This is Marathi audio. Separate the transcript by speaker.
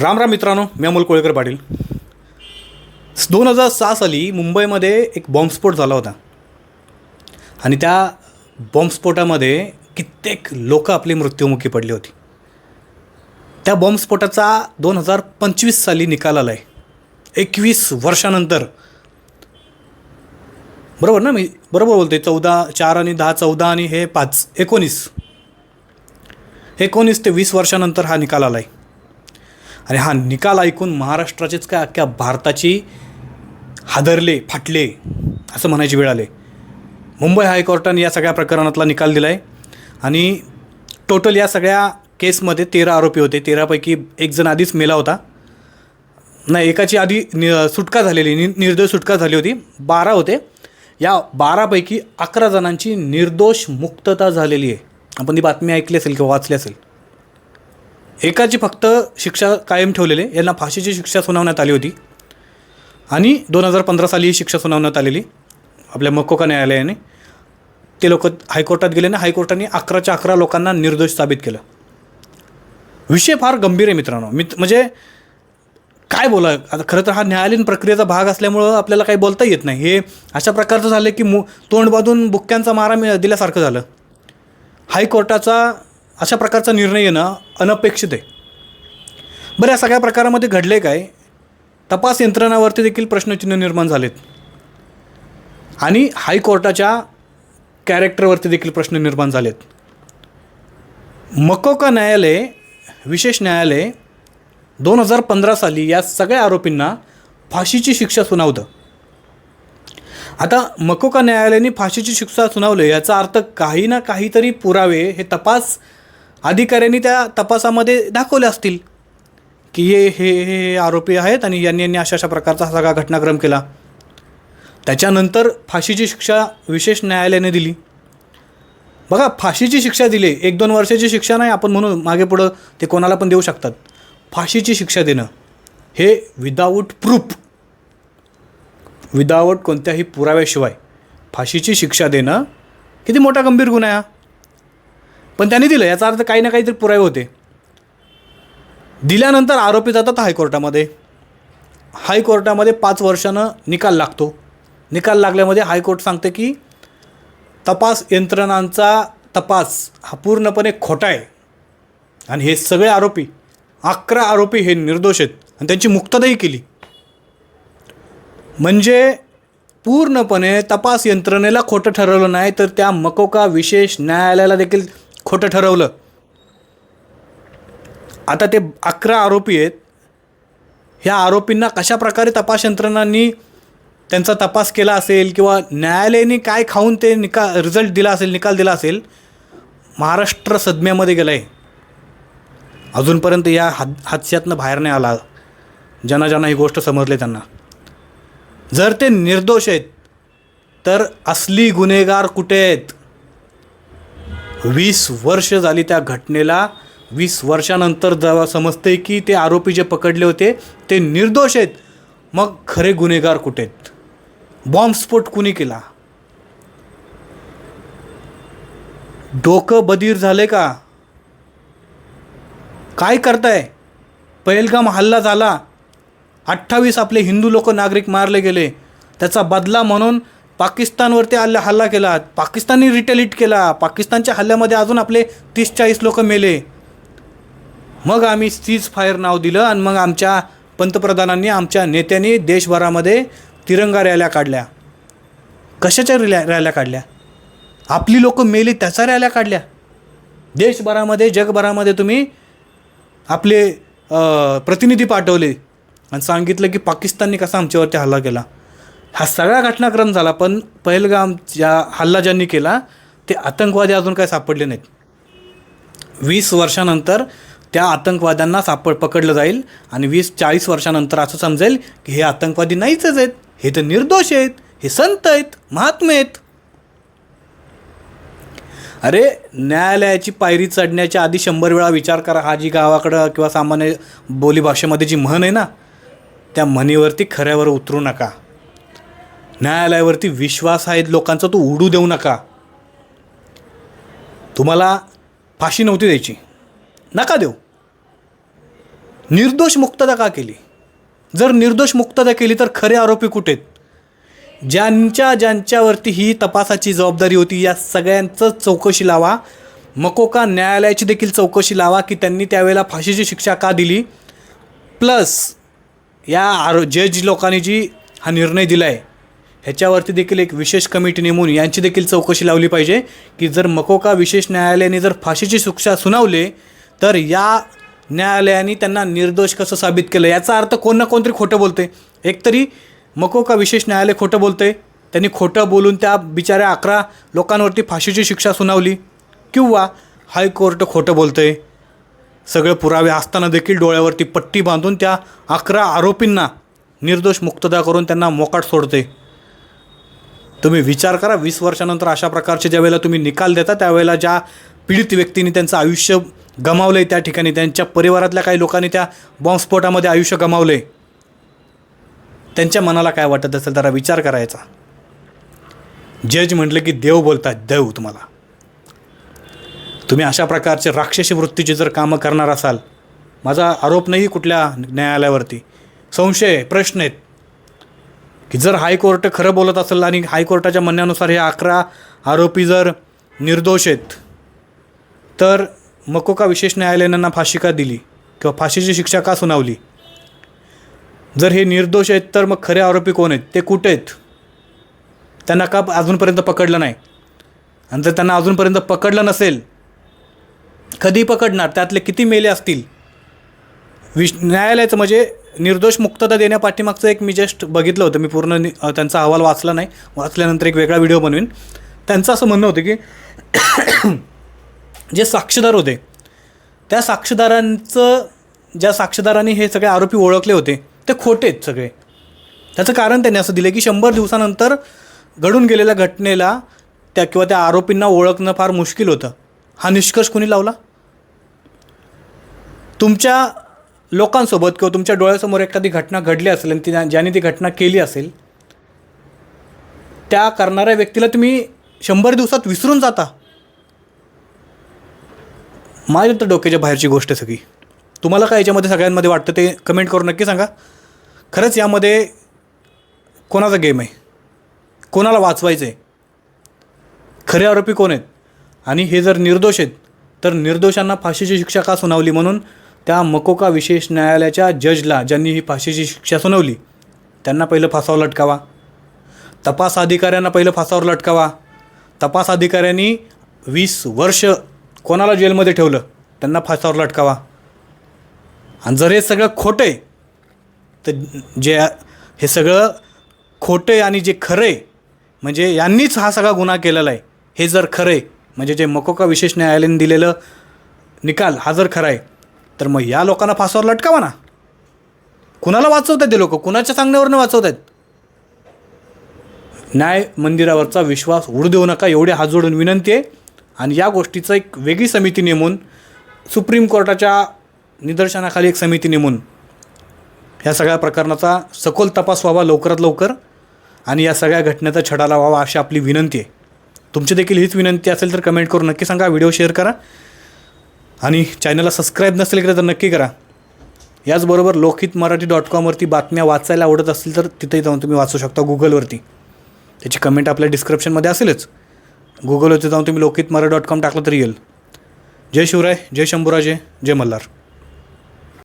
Speaker 1: राम राम मित्रांनो मी अमोल कोळेकर पाटील. दोन हजार सहा साली मुंबईमध्ये एक बॉम्बस्फोट झाला होता. आणि त्या बॉम्बस्फोटामध्ये कित्येक लोक आपली मृत्युमुखी पडली होती. त्या बॉम्बस्फोटाचा दोन हजार पंचवीस साली निकाल आला आहे एकवीस वर्षानंतर. बरोबर ना मी? बरोबर बोलते चौदा चार आणि दहा चौदा आणि हे पाच एकोणीस. एकोणीस ते वीस वर्षानंतर हा निकाल आला आहे आणि हा निकाल ऐकून महाराष्ट्राचेच काय अख्ख्या भारताची हादरले फाटले असं म्हणायची वेळ आले. मुंबई हायकोर्टाने या सगळ्या प्रकरणातला निकाल दिला आहे आणि टोटल या सगळ्या केसमध्ये तेरा आरोपी होते. तेरापैकी एक जण आधीच मेला होता. नाही एकाची आधी नि सुटका झालेली नि निर्दोष सुटका झाली होती. बारा होते. या बारापैकी अकरा जणांची निर्दोष मुक्तता झालेली आहे. आपण ती बातमी ऐकली असेल किंवा वाचली असेल. एकाची फक्त शिक्षा कायम ठेवलेले यांना फाशीची शिक्षा सुनावण्यात आली होती. आणि दोन हजार पंधरा साली ही शिक्षा सुनावण्यात आलेली. आपल्या मकोका न्यायालयाने ते लोक हायकोर्टात गेले ना हायकोर्टाने अकराच्या अकरा लोकांना निर्दोष साबित केलं. विषय फार गंभीर आहे मित्रांनो. मित म्हणजे काय बोला आता खरं तर हा न्यायालयीन प्रक्रियेचा भाग असल्यामुळं आपल्याला काही बोलता येत नाही. हे अशा प्रकारचं झालं की मु तोंडबाधून बुक्क्यांचा मारा मिळ दिल्यासारखं झालं. हायकोर्टाचा अशा प्रकारचा निर्णय येणं अनपेक्षित आहे. बरं या सगळ्या प्रकारामध्ये घडले काय? तपास यंत्रणावरती देखील प्रश्नचिन्ह निर्माण झालेत. आणि हायकोर्टाच्या कॅरेक्टरवरती देखील प्रश्न निर्माण झालेत. मकोका न्यायालय विशेष न्यायालय दोन हजार पंधरा साली या सगळ्या आरोपींना फाशीची शिक्षा सुनावतं. आता मकोका न्यायालयाने फाशीची शिक्षा सुनावली याचा अर्थ काही ना काहीतरी पुरावे हे तपास अधिकाऱ्यांनी त्या तपासामध्ये दाखवले असतील की हे हे हे आरोपी आहेत आणि यांनी यांनी अशा अशा प्रकारचा सगळा घटनाक्रम केला. त्याच्यानंतर फाशीची शिक्षा विशेष न्यायालयाने दिली. बघा फाशीची शिक्षा दिली. एक दोन वर्षाची शिक्षा नाही आपण म्हणून मागे पुढं ते कोणाला पण देऊ शकतात. फाशीची शिक्षा देणं हे विदाऊट प्रूफ विदाऊट कोणत्याही पुराव्याशिवाय फाशीची शिक्षा देणं किती मोठा गंभीर गुन्हा आहे पण त्यांनी दिलं. याचा अर्थ काही ना काहीतरी पुरावे होते. दिल्यानंतर आरोपी जातात हायकोर्टामध्ये. हायकोर्टामध्ये पाच वर्षानं निकाल लागतो. निकाल लागल्यामध्ये हायकोर्ट सांगते की तपास यंत्रणांचा तपास हा पूर्णपणे खोटा आहे. आणि हे सगळे आरोपी अकरा आरोपी हे निर्दोष आहेत. आणि त्यांची मुक्तताही केली. म्हणजे पूर्णपणे तपास यंत्रणेला खोटं ठरवलं नाही तर त्या मकोका विशेष न्यायालयाला देखील खोटं ठरवलं. आता ते अकरा आरोपी आहेत. ह्या आरोपींना कशा प्रकारे तपास यंत्रणांनी त्यांचा तपास केला असेल किंवा न्यायालयाने काय खाऊन ते निका रिझल्ट दिला असेल निकाल दिला असेल महाराष्ट्र सदम्यामध्ये गेला आहे अजूनपर्यंत या हाद हादस्यातनं बाहेर नाही आला. ज्यांना ज्यांना ही गोष्ट समजली त्यांना. जर ते निर्दोष आहेत तर असली गुन्हेगार कुठे आहेत? वीस वर्ष झाली त्या घटनेला. वीस वर्षानंतर जेव्हा समजते की ते आरोपी जे पकडले होते ते निर्दोष आहेत. मग खरे गुन्हेगार कुठे आहेत? बॉम्बस्फोट कुणी केला? डोकं बधीर झाले का? काय करताय? पहिलगाम हल्ला झाला. अठ्ठावीस आपले हिंदू लोक नागरिक मारले गेले. त्याचा बदला म्हणून पाकिस्तानवरती हल्ला हल्ला केला. पाकिस्तानने रिटेलिट केला. पाकिस्तानच्या हल्ल्यामध्ये अजून आपले तीस चाळीस लोक मेले. मग आम्ही सीज फायर नाव दिलं आणि मग आमच्या पंतप्रधानांनी आमच्या नेत्यांनी देशभरामध्ये तिरंगा रॅल्या काढल्या. कशाच्या रिल्या रॅल्या काढल्या? आपली लोक मेली त्याचा रॅल्या काढल्या. देशभरामध्ये जगभरामध्ये तुम्ही आपले प्रतिनिधी पाठवले आणि सांगितलं की पाकिस्तानने कसा आमच्यावरती हल्ला केला. हा सगळा घटनाक्रम झाला पण पहिलगाम ज्या हल्ला ज्यांनी केला ते आतंकवादी अजून काय सापडले नाहीत. वीस वर्षानंतर त्या आतंकवाद्यांना सापड पकडलं जाईल आणि वीस चाळीस वर्षानंतर असं समजेल की हे आतंकवादी नाहीच आहेत हे तर निर्दोष आहेत हे संत आहेत महात्मे आहेत. अरे न्यायालयाची पायरी चढण्याच्या आधी शंभर वेळा विचार करा हा जी गावाकडं किंवा सामान्य बोलीभाषेमध्ये जी म्हण आहे ना त्या म्हणीवरती खऱ्यावर उतरू नका. न्यायालयावरती विश्वास आहे लोकांचा तो उडू देऊ नका. तुम्हाला फाशी नव्हती द्यायची. नका देऊ. निर्दोष मुक्तता का केली? जर निर्दोष मुक्तता केली तर खरे आरोपी कुठे आहेत ज्यांच्या ज्यांच्यावरती ही तपासाची जबाबदारी होती या सगळ्यांचं चौकशी लावा. मकोका न्यायालयाची देखील चौकशी लावा की त्यांनी त्यावेळेला फाशीची शिक्षा का दिली? प्लस या आरो जज लोकांनी जी हा निर्णय दिला आहे ह्याच्यावरती देखील एक विशेष कमिटी नेमून यांची देखील चौकशी लावली पाहिजे की जर मकोका विशेष न्यायालयाने जर फाशीची शिक्षा सुनावले तर या न्यायालयाने त्यांना निर्दोष कसं साबित केलं? याचा अर्थ कोण ना कोणतरी खोटं बोलते एकतरी मकोका विशेष न्यायालय खोटं बोलते त्यांनी खोटं बोलून त्या बिचाऱ्या अकरा लोकांवरती फाशीची शिक्षा सुनावली किंवा हायकोर्ट खोटं बोलतंय. सगळे पुरावे असताना देखील डोळ्यावरती पट्टी बांधून त्या अकरा आरोपींना निर्दोष मुक्तता करून त्यांना मोकाट सोडते तुम्ही विचार करा. वीस वर्षानंतर अशा प्रकारचे ज्यावेळेला तुम्ही निकाल देता त्यावेळेला ज्या पीडित व्यक्तीने त्यांचं आयुष्य गमावलं आहे त्या ठिकाणी त्यांच्या परिवारातल्या काही लोकांनी त्या बॉम्बस्फोटामध्ये आयुष्य गमावलं आहे त्यांच्या मनाला काय वाटत असेल जरा विचार करायचा. जज म्हटलं की देव बोलतात देव तुम्हाला. तुम्ही अशा प्रकारचे राक्षसी वृत्तीची जर कामं करणार असाल माझा आरोप नाही कुठल्या न्यायालयावरती. संशय प्रश्न आहेत. की जर हायकोर्ट खरं बोलत असेल आणि हायकोर्टाच्या म्हणण्यानुसार हे अकरा आरोपी जर निर्दोष आहेत तर मकोका विशेष न्यायालयानं फाशी का दिली किंवा फाशीची शिक्षा का सुनावली? जर हे निर्दोष आहेत तर मग खरे आरोपी कोण आहेत? ते कुठे आहेत? त्यांना का अजूनपर्यंत पकडलं नाही? आणि जर त्यांना अजूनपर्यंत पकडलं नसेल कधी पकडणार? त्यातले किती मेले असतील? विश न्यायालयाचं म्हणजे निर्दोष मुक्तता देण्यापाठीमागचं एक मी जस्ट बघितलं होतं. मी पूर्ण त्यांचा अहवाल वाचला नाही. वाचल्यानंतर एक वेगळा व्हिडिओ बनवीन. त्यांचं असं म्हणणं होतं की जे साक्षीदार होते त्या साक्षीदारांचं ज्या साक्षीदारांनी हे सगळे आरोपी ओळखले होते ते खोटे आहेत सगळे. त्याचं कारण त्यांनी असं दिलं की शंभर दिवसानंतर घडून गेलेल्या घटनेला त्या किंवा त्या आरोपींना ओळखणं फार मुश्किल होतं. हा निष्कर्ष कोणी लावला? तुमच्या लोकांसोबत किंवा तुमच्या डोळ्यासमोर एखादी घटना घडली असेल आणि ती ज्याने ती घटना केली असेल त्या करणाऱ्या व्यक्तीला तुम्ही शंभर दिवसात विसरून जाता. माझ्या तर डोक्याच्या बाहेरची गोष्ट आहे सगळी. तुम्हाला काय याच्यामध्ये सगळ्यांमध्ये वाटतं ते कमेंट करून नक्की सांगा. खरंच यामध्ये कोणाचा गेम आहे? कोणाला वाचवायचं आहे खरे आरोपी कोण आहेत? आणि हे जर निर्दोष आहेत तर निर्दोषांना फाशीची शिक्षा का सुनावली म्हणून त्या मकोका विशेष न्यायालयाच्या जजला ज्यांनी ही फाशीची शिक्षा सुनावली त्यांना पहिलं फासावर लटकावा. तपास अधिकाऱ्यांना पहिलं फासावर लटकावा. तपास अधिकाऱ्यांनी वीस वर्ष कोणाला जेलमध्ये ठेवलं त्यांना फासावर लटकावा. आणि जर हे सगळं खोटं आहे तर जे हे सगळं खोटं आहे आणि जे खरं आहे म्हणजे यांनीच हा सगळा गुन्हा केलेला आहे हे जर खरं आहे म्हणजे जे मकोका विशेष न्यायालयाने दिलेलं निकाल हा जर खरा आहे तर मग या लोकांना फासावर लटकावा ना. कुणाला वाचवत आहेत ते लोक? कुणाच्या सांगण्यावरनं वाचवत आहेत न्याय मंदिरावरचा विश्वास उडू देऊ नका एवढे हात जोडून विनंती आहे. आणि या गोष्टीचं एक वेगळी समिती नेमून सुप्रीम कोर्टाच्या निदर्शनाखाली एक समिती नेमून ह्या सगळ्या प्रकरणाचा सखोल तपास व्हावा लवकरात लवकर. आणि या सगळ्या घटनेचा छडा लावावा अशी आपली विनंती आहे. तुमची देखील हीच विनंती असेल तर कमेंट करून नक्की सांगा व्हिडिओ शेअर करा. आणि चॅनलला सबस्क्राईब नसेल केलं तर नक्की करा. याचबरोबर लोकहित मराठी डॉट कॉमवरती बातम्या वाचायला आवडत असतील तर तिथेही जाऊन तुम्ही वाचू शकता गुगलवरती त्याची कमेंट आपल्या डिस्क्रिप्शनमध्ये असेलच. गुगलवरती जाऊन तुम्ही लोकहित मराठी डॉट कॉम टाकलं तरी येईल. जय शिवराय जय शंभूराजे जय मल्हार.